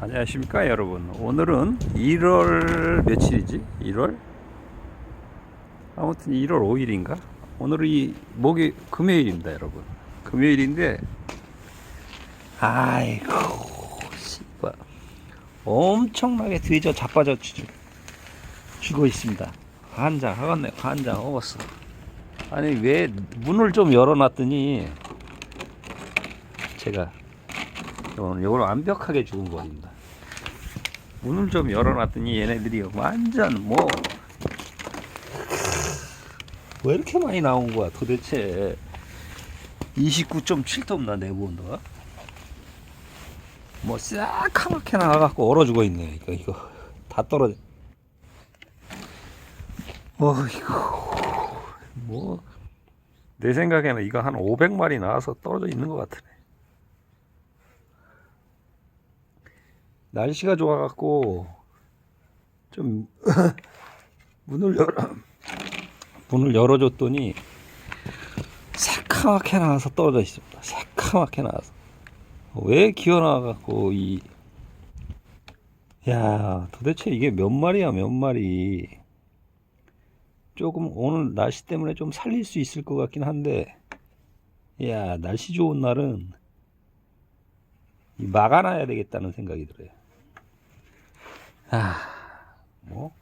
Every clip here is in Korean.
안녕하십니까 여러분. 오늘은 1월 며칠이지? 1월? 아무튼 1월 5일인가? 오늘은 이 목이 금요일입니다 여러분. 금요일인데 아이고 씨발. 엄청나게 뒤져 자빠져 주, 죽어 있습니다. 한장 하겠네 한장 먹었어. 아니 왜 문을 좀 열어놨더니 제가 이거는 이걸 완벽하게 죽은 거입니다. 문을 좀 열어놨더니 얘네들이 완전 뭐 왜 이렇게 많이 나온 거야 도대체? 29.7톤나 내고 온다 뭐 새카맣게 나와갖고 얼어 죽어 있네 이거 이거. 다 떨어져. 어이구. 뭐내 생각에는 이거 한 500마리 나와서 떨어져 있는 것 같으네 날씨가 좋아갖고 좀 문을 열어 문을 열어줬더니 새카맣게 나와서 떨어져 있습니다. 새카맣게 나와서 왜 기어 나와갖고 이 야, 도대체 이게 몇 마리야, 몇 마리. 조금 오늘 날씨 때문에 좀 살릴 수 있을 것 같긴 한데, 야, 날씨 좋은 날은 이 막아놔야 되겠다는 생각이 들어요. 아, 뭐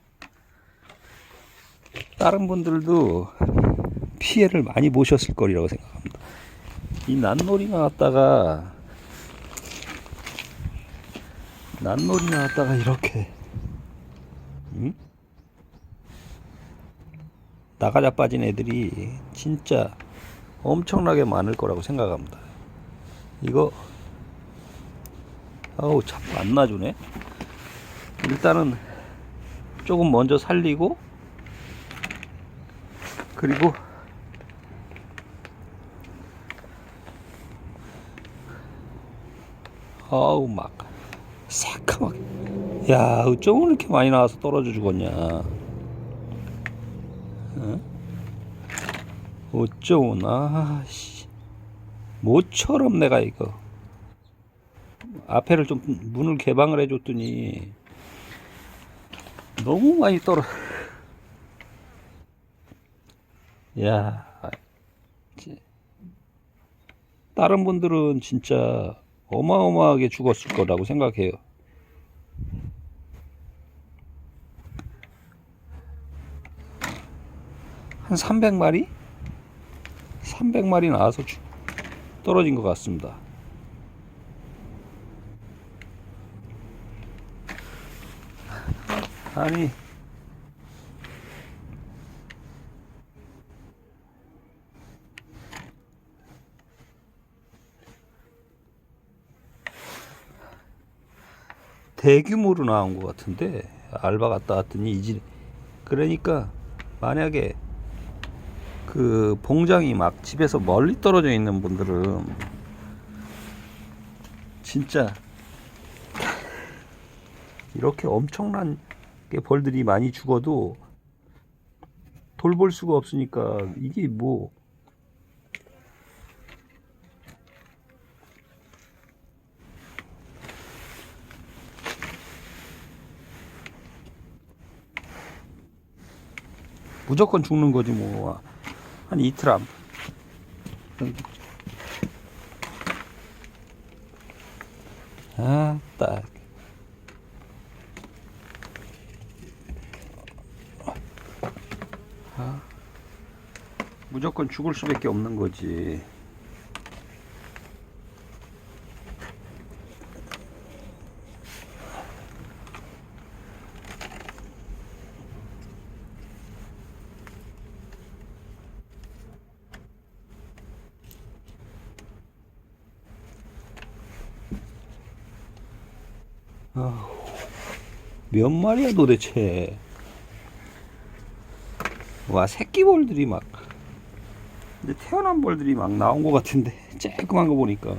다른 분들도 피해를 많이 보셨을 거리라고 생각합니다. 이 난놀이 나왔다가 난놀이 나왔다가 이렇게 응? 나가자 빠진 애들이 진짜 엄청나게 많을 거라고 생각합니다. 이거 아우 자꾸 안 놔주네. 일단은 조금 먼저 살리고 그리고 아우 막 새카맣게. 야 어쩌면 이렇게 많이 나와서 떨어져 죽었냐. 어? 어쩌면 아씨. 모처럼 내가 이거 앞에를 좀 문을 개방을 해줬더니 너무 많이 떨어. 야, 지- 다른 분들은 진짜 어마어마하게 죽었을 거라고 생각해요. 한 300마리? 300마리 나와서 죽- 떨어진 것 같습니다. 아니. 대규모로 나온 것 같은데 알바 갔다 왔더니 이제 그러니까 만약에 그 봉장이 막 집에서 멀리 떨어져 있는 분들은 진짜 이렇게 엄청난 게 벌들이 많이 죽어도 돌볼 수가 없으니까 이게 뭐 무조건 죽는 거지 뭐 한 이틀 안 아, 딱. 무조건 죽을 수밖에 없는 거지. 몇 마리야 도대체? 와 새끼볼들이 막 근데 태어난 벌들이 막 나온 것 같은데 쬐끔한 거 보니까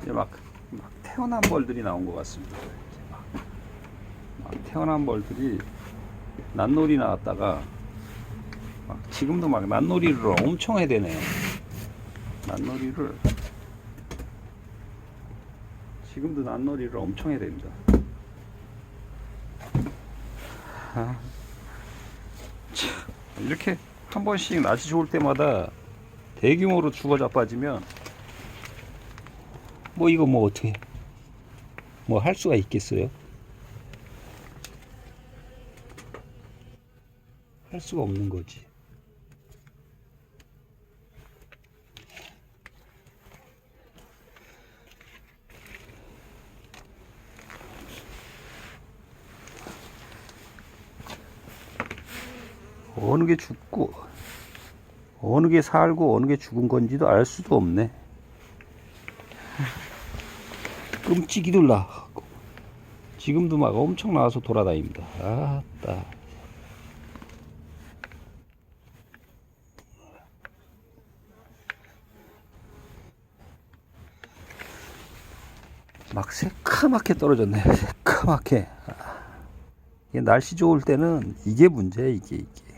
이제 막, 막 태어난 벌들이 나온 것 같습니다. 이제 막, 막 태어난 벌들이 난놀이 나왔다가 막 지금도 막 난놀이를 엄청 해대네. 난놀이를 지금도 난놀이를 엄청 해야 됩니다. 아, 참, 이렇게 한 번씩 날씨 좋을 때마다 대규모로 죽어 자빠지면 뭐 이거 뭐 어떻게 뭐 할 수가 있겠어요? 할 수가 없는 거지. 어느 게 죽고 어느 게 살고 어느 게 죽은 건지도 알 수도 없네. 끔찍이들 나. 지금도 막 엄청 나와서 돌아다닙니다. 아따. 막 새카맣게 떨어졌네. 새카맣게. 아, 날씨 좋을 때는 이게 문제야, 이게, 이게.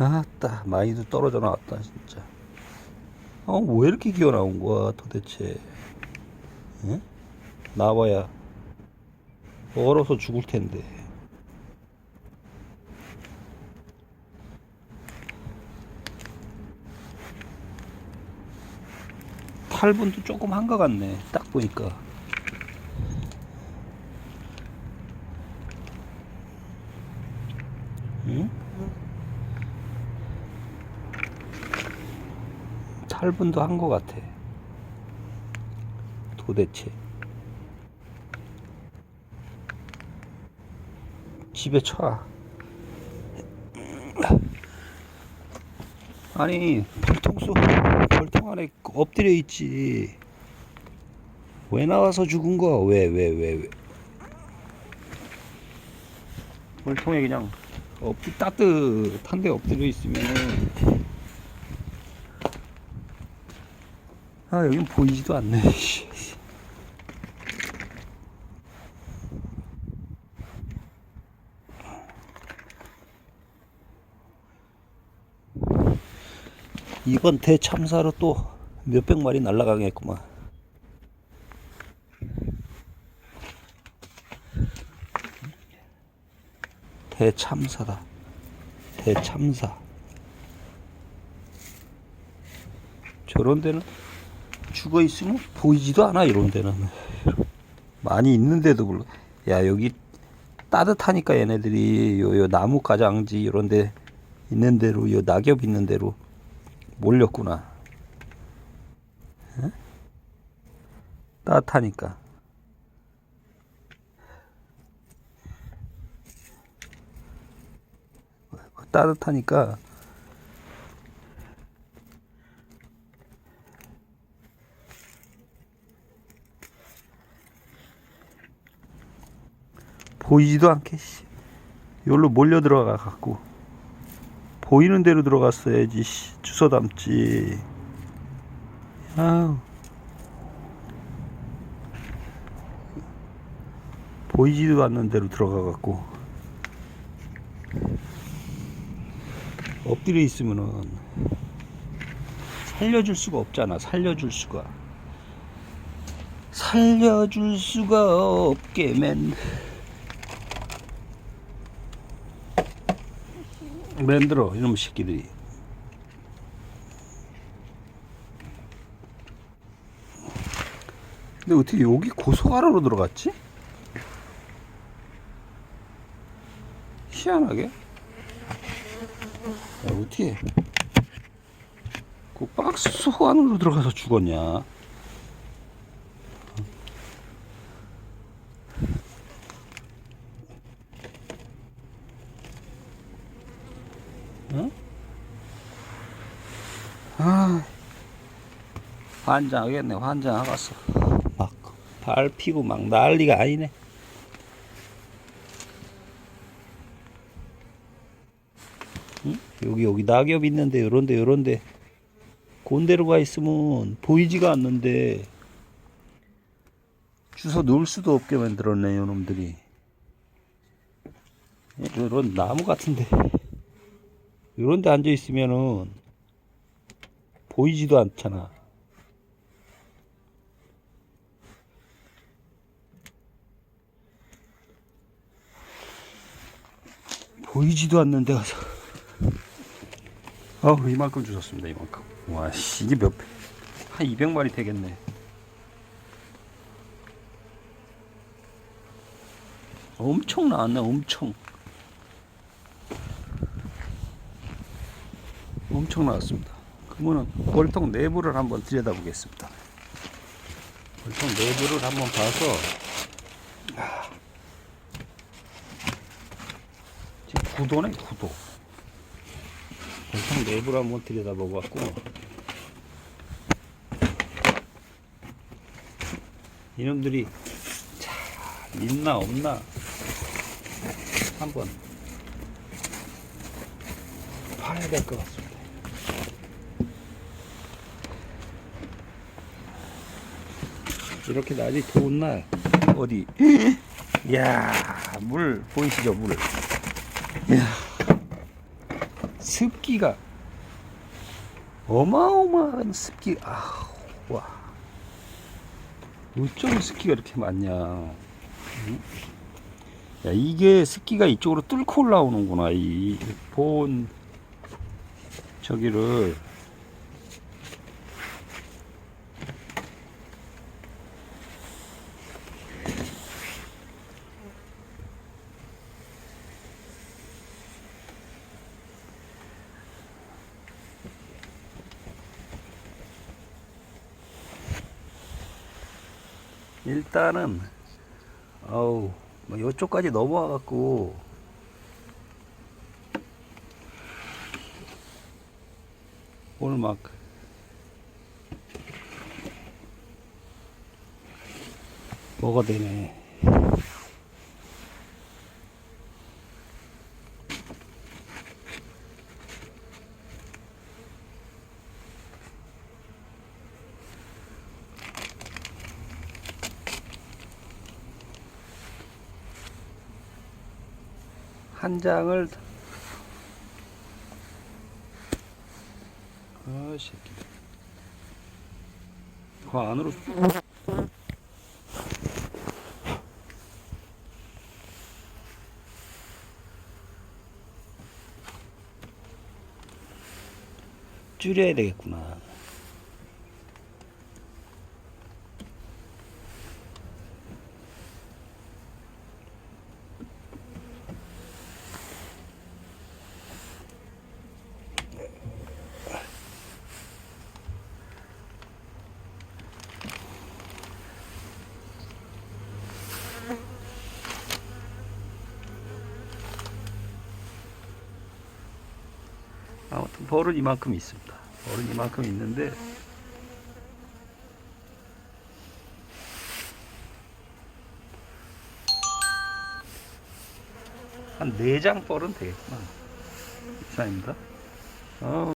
아따 많이도 떨어져 나왔다 진짜. 어 왜 이렇게 기어 나온 거야 도대체? 응? 나와야 얼어서 죽을 텐데. 탈분도 조금 한 것 같네 딱 보니까. 응? 탈분도 한 것 같아. 도대체. 집에 쳐. 아니, 벌통수, 벌통 안에 엎드려 있지. 왜 나와서 죽은 거야? 왜, 왜, 왜, 왜. 벌통에 그냥 엎드, 따뜻한 데 엎드려 있으면은 아 여긴 보이지도 않네. 씨. 이번 대참사로 또 몇백 마리 날아가겠구만. 대참사다. 대참사. 저런 데는 죽어 있으면 보이지도 않아 이런 데는. 많이 있는데도 불구 야 여기 따뜻하니까 얘네들이 요, 요 나무 가장지 이런 데 있는 대로 요 낙엽 있는 대로 몰렸구나. 응? 따뜻하니까. 따뜻하니까 보이지도 않게 씨. 여기로 몰려 들어가 갖고. 보이는 대로 들어갔어야지 씨. 주워 담지. 아우. 보이지도 않는 대로 들어가 갖고. 엎드려 있으면은 살려줄 수가 없잖아 살려줄 수가. 살려줄 수가 없게 맨 만들어 이놈 새끼들이. 근데 어떻게 여기 고속가로로 들어갔지? 희한하게? 야, 어떻게 그 박스 안으로 들어가서 죽었냐 환장하겠네, 환장하겠어. 막, 발 피고 막 난리가 아니네. 응? 여기 여기 낙엽 있는데 요런데 요런데 곤대로 가 있으면 보이지가 않는데 주워 놓을 수도 없게 만들었네 요놈들이 요런 나무 같은데 요런데 앉아 있으면은 보이지도 않잖아 보이지도 않는 데 가서 아우 이만큼 주셨습니다 이만큼. 와 씨 이게 몇 한 200마리 되겠네. 엄청 나왔네 엄청. 엄청 나왔습니다. 그러면은 월통 내부를 한번 들여다보겠습니다. 월통 내부를 한번 봐서 아, 지금 구도네 구도. 월통 내부를 한번 들여다보고 이놈들이 잘 있나 없나. 한번 봐야 될 것 같습니다. 이렇게 날이 더운 날. 어디? 이야 물 보이시죠 물 습기가 어마어마한 습기 아우 와 어쩜 습기가 이렇게 많냐 응? 야, 이게 습기가 이쪽으로 뚫고 올라오는구나. 이 본 저기를 일단은 어우 뭐 이쪽까지 넘어와 갖고 오늘 막 뭐가 되네 한 장을 아 새끼 그 안으로 줄여야 되겠구나 벌은 이만큼 있습니다. 벌은 이만큼 있는데 한 4장 벌은 되겠구나. 이상입니다. 어,